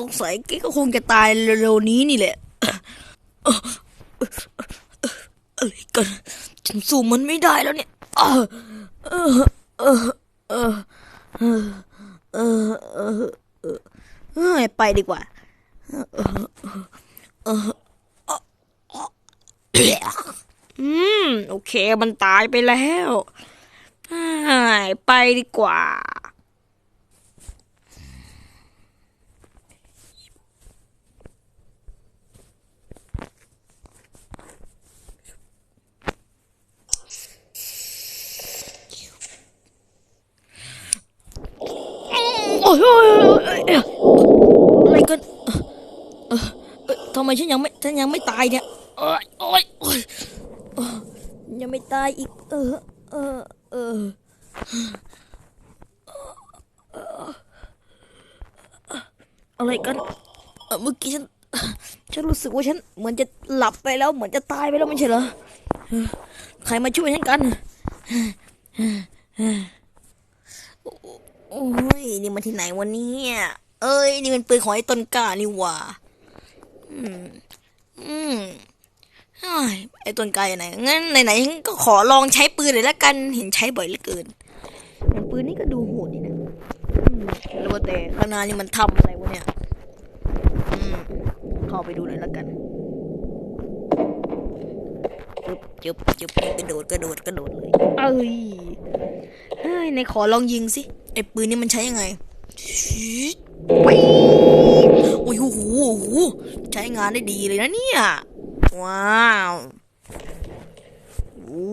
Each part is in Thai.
สงสัยแกก็คงจะตายเร็วๆนี้นี่แหละอะไรกันฉันสู้มันไม่ได้แล้วเนี่ยไปดีกว่าอืม โอเค มันตายไปแล้ว ไปดีกว่า อ้ยโอ้ยโอ้ยโอ้ยอะไรกันเอ่อทำไมฉันยังไม่ฉันยังไม่ตายเนี่ยโอ้ยโอ้ยโอ้ยเอ่อยังไม่ตายอีก เออ เออ เอออะไรกันเมื่อกี้ฉัน ฉันรู้สึกว่าฉันเหมือนจะหลับไปแล้วเหมือนจะตายไปแล้วไม่ใช่เหรอ ใครมาช่วยฉันกัน โอ้ยนี่มันที่ไหนวะเนี่ยเอ้ย นี่มันปืนของไอ้ต้นกล้านี่หว่า อืม อืมเฮ้ยไอ้ต้นกล้าอยู่ไหนงั้นไหนๆฉันก็ขอลองใช้ปืนเลยละกัน เห็นใช้บ่อยเหลือเกินแต่ปืนนี่ก็ดูโหดดีนะอืมแล้วว่าแต่ข้างหน้านี่มันทำอะไรวะเนี่ย อืม เข้าไปดูหน่อยละกันจุบจุบจุบกระโดดกระโดดกระโดดเลย เอ้ย เฮ้ยในขอลองยิงสิ ไอ้ปืนนี่มันใช้ยังไงโอ้ยโอ้โหโอ้โหใช้งานได้ดีเลยนะเนี่ย ว้าวโอ้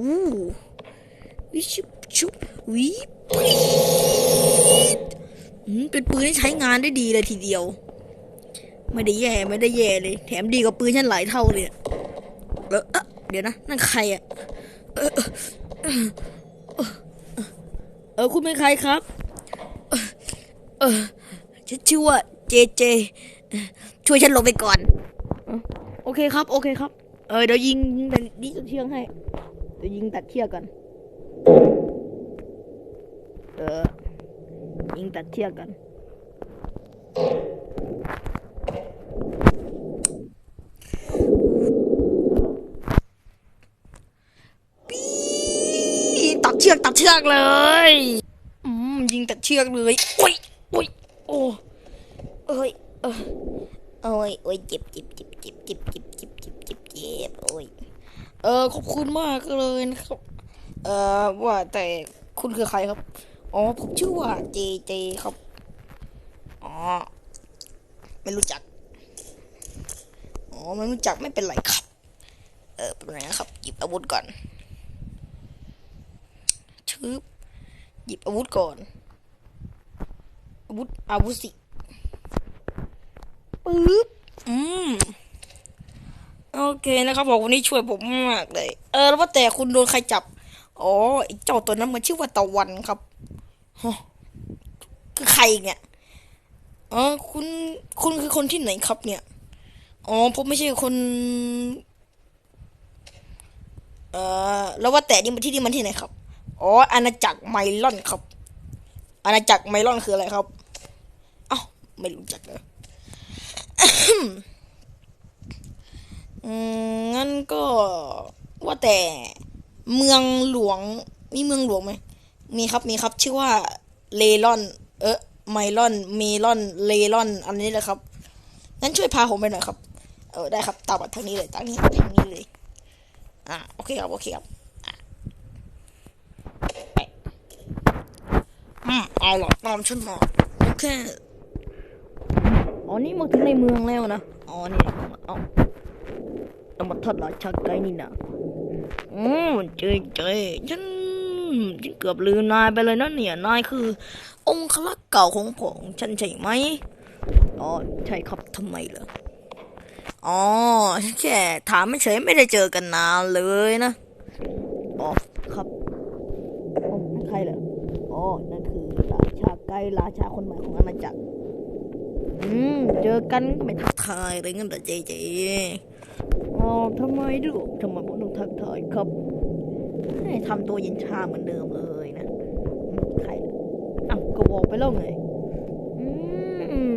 วิชุบชุบวิปีดเป็นปืนที่ใช้งานได้ดีเลยทีเดียว ไม่ได้แย่ไม่ได้แย่เลย แถมดีกว่าปืนฉันหลายเท่าเลยอะเออเดี๋ยวนะ นั่นใครอะเออคุณเป็นใครครับ เออฉันชื่อว่าเจเจ ช่วยฉันลงไปก่อนเออโอเคครับ โอเคครับ เออเดี๋ยวยิงยิงแต่ดิสเชือกให้ เดี๋ยวยิงตัดเชือกกันเออ ยิงตัดเชือกกันปี๊ดตัดเชือกตัดเชือกเลย อืมยิงตัดเชือกเลยโอ้ยโอ้ยโอ้เอ้ยเออโอ้ ยโอ้ยเจ็บเจ็บเจ็บเจ็บเจ็บเจ็บเจ็บเจ็บเจ็บเจ็บโอ้ยเออขอบคุณมากเลยนะครับเออว่าแต่คุณคือใครครับอ๋อผมชื่อว่าเจเจครับอ๋อไม่รู้จักอ๋อไม่รู้จักไม่เป็นไรครับ เออเป็นไรนะครับหยิบอาวุธก่อนชึบหยิบอาวุธก่อน อาวุธอาวุธสิปึ๊บ อืมโอเคนะครับบอกวันนี้ช่วยผมมากเลย เออ แล้วว่าแต่คุณโดนใครจับ อ๋อไอ้เจ้าตัวนั้นมันชื่อว่าตะวันครับฮะคือใครเนี่ยอ๋อคุณคุณคือคนที่ไหนครับเนี่ย อ๋อผมไม่ใช่คน เออแล้วว่าแต่นี่มันที่นี่มันที่ไหนครับ อ๋ออาณาจักรไมลอนครับ อาณาจักรไมลอนคืออะไรครับ เอ้าไม่รู้จักเลยอืม งั้นก็ว่าแต่เมืองหลวง มีเมืองหลวงไหม มีครับมีครับ ชื่อว่าเลลอน เออไมลอนเมลอนเลลอน อันนี้เลยครับงั้นช่วยพาผมไปหน่อยครับ เออได้ครับตามมาทางนี้เลยทางนี้ทางนี้เลย อ่าโอเคครับโอเคครับอืมเอาหรอตามฉันมาโอเค อ๋อนี่มาถึงในเมืองแล้วนะ อ๋อนี่เอาต้องมาทอดราชาไกนี่นะอืมเจเจฉันฉันเกือบลืมนายไปเลยนะเนี่ย นายคือ องค์ลักษ์เก่าของผมฉันใช่ไหม อ๋อใช่ครับทำไมเหรอ อ๋อแค่ถามไม่เฉยไม่ได้เจอกันนานเลยนะ อ๋อครับใครเหรอ อ๋อ นั่นคือราชาไกราชาคนใหม่ของอาณาจักร เจอกันก็ไม่ทักทายอะไรเงี้ยแต่เจ๊เจ๊อ๋อทำไมดูทำไมผมต้องทักทายครับให้ทำตัวเย็นชาเหมือนเดิมเอ่ยนะอืมใครล่ะอ้าวก็บอกไปแล้วไงอื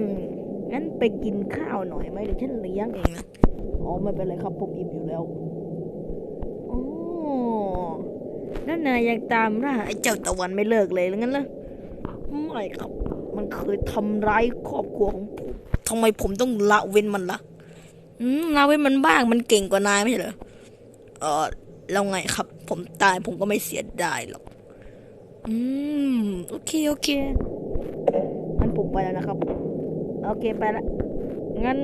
มงั้นไปกินข้าวหน่อยไหมเดี๋ยวฉันเลี้ยงเองนะอ๋อไม่เป็นไรครับผมอิ่มอยู่แล้วอ๋อแล้วนายยังตามล่าไอ้เจ้าตะวันไม่เลิกเลยงั้นล่ะไม่ครับ เคยทำร้ายครอบครัวของผมทำไมผมต้องละเว้นมันล่ะอืมละเว้นมันบ้างมันเก่งกว่านายไม่ใช่เหรอเออแล้วไงครับ ผมตายผมก็ไม่เสียดายหรอก อืม โอเค โอเคงั้นผมไปแล้วนะครับ โอเคไปละงั้น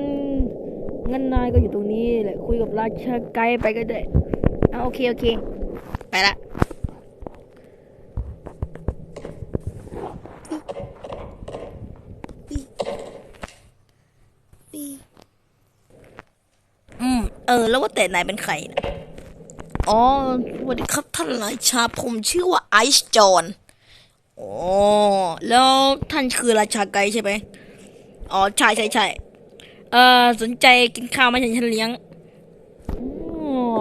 งั้นนายก็อยู่ตรงนี้แหละคุยกับราชาไกด์ไปก็ได้เอาโอเค โอเค ไปละ อืมเออแล้วว่าแต่นายเป็นใครนะอ๋อสวัสดีครับท่านราชาผมชื่อว่าไอซ์จอนอ๋อแล้วท่านคือราชาไกใช่ไหมอ๋อใช่ใช่ใช่เออสนใจกินข้าวไหมฉันฉันเลี้ยงอ๋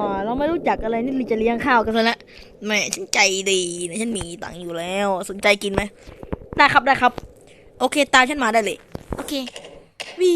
อเราไม่รู้จักอะไรนี่เราจะเลี้ยงข้าวกันซะแล้วแหม่ฉันใจดีนะฉันมีตังค์อยู่แล้ว สนใจกินไหมได้ครับได้ครับ โอเคตามฉันมาได้เลย โอเควี